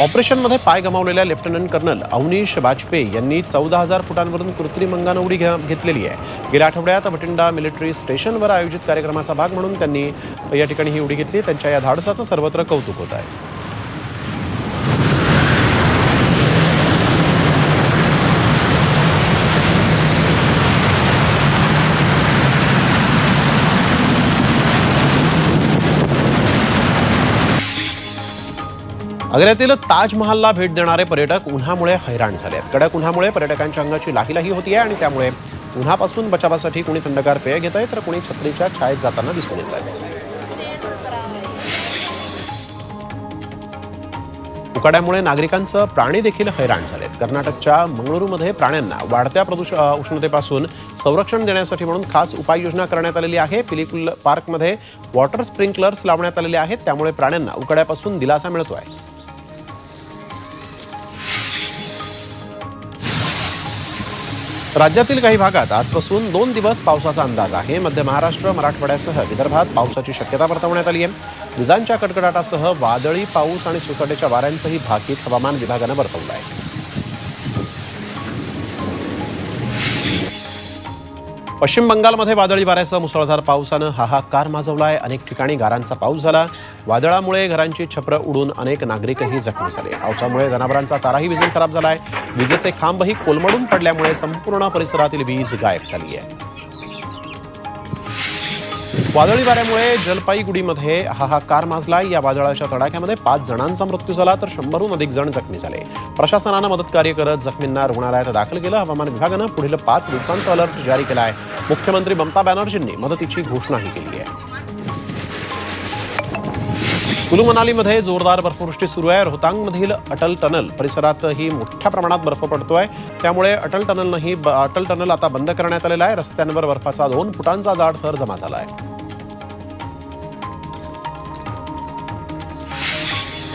ऑपरेशनमध्ये पाय गमावलेल्या लेफ्टनंट कर्नल अवनीश वाजपेयी यांनी चौदा हजार फुटांवरून कृत्रिम अंगानं उडी घ्या घेतलेली आहे. गेल्या आठवड्यात बठिंडा मिलिटरी स्टेशनवर आयोजित कार्यक्रमाचा भाग म्हणून त्यांनी या ठिकाणी ही उडी घेतली. त्यांच्या या धाडसाचं सर्वत्र कौतुक होत आहे. आग्र्यातील ताजमहालला भेट देणारे पर्यटक उन्हामुळे हैराण झाले आहेत कडक उन्हामुळे पर्यटकांच्या अंगाची लाहीलाही होती आहे आणि त्यामुळे उन्हापासून बचावासाठी कुणी थंडगार पेय घेत आहे तर कुणी छत्रीच्या छायेत जाताना दिसून येत आहे उकाड्यामुळे नागरिकांचं प्राणी देखील हैराण झालेत. कर्नाटकच्या मंगळुरूमध्ये प्राण्यांना वाढत्या प्रदूष उष्णतेपासून संरक्षण देण्यासाठी म्हणून खास उपाययोजना करण्यात आलेली आहे. पिलिकुल पार्कमध्ये वॉटर स्प्रिंकलर्स लावण्यात आलेले आहेत. त्यामुळे प्राण्यांना उकाड्यापासून दिलासा मिळतो आहे राज्यातील काही भागात आजपासून दोन दिवस पावसाचा अंदाज आहे. मध्य महाराष्ट्र मराठवाड्यासह विदर्भात पावसाची शक्यता वर्तवण्यात आली आहे. विजांच्या कडकडाटासह वादळी पाऊस आणि सोसाट्याच्या वाऱ्यांचंही भाकीत हवामान विभागानं वर्तवलं आहे. पश्चिम बंगालमध्ये वादळी वाऱ्यासह मुसळधार पावसानं हाहाकार आहे अनेक ठिकाणी गारांचा पाऊस झाला. वादळामुळे घरांची छपरं उडून अनेक नागरिकही जखमी झाले. पावसामुळे जनावरांचा चाराही विजून खराब झाला आहे विजेचे खांबही कोलमडून पडल्यामुळे संपूर्ण परिसरातील वीज गायब झाली आहे वादळी वाऱ्यामुळे जलपाईगुडीमध्ये हाहाकार माजलाय या वादळाच्या तडाख्यामध्ये पाच जणांचा मृत्यू झाला तर शंभरहून अधिक जण जखमी झाले. प्रशासनानं मदतकार्य करत जखमींना रुग्णालयात दाखल केलं. हवामान विभागानं पुढील पाच दिवसांचा अलर्ट जारी केला आहे मुख्यमंत्री ममता बॅनर्जींनी मदतीची घोषणाही केली आहे. कुलू मनालीमध्ये जोरदार बर्फवृष्टी सुरू आहे. रोहतांगमधील अटल टनल परिसरातही मोठ्या प्रमाणात बर्फ पडतोय. त्यामुळे अटल टनलनंही अटल टनल आता बंद करण्यात आलेला आहे. रस्त्यांवर बर्फाचा दोन फुटांचा जाड थर जमा झाला आहे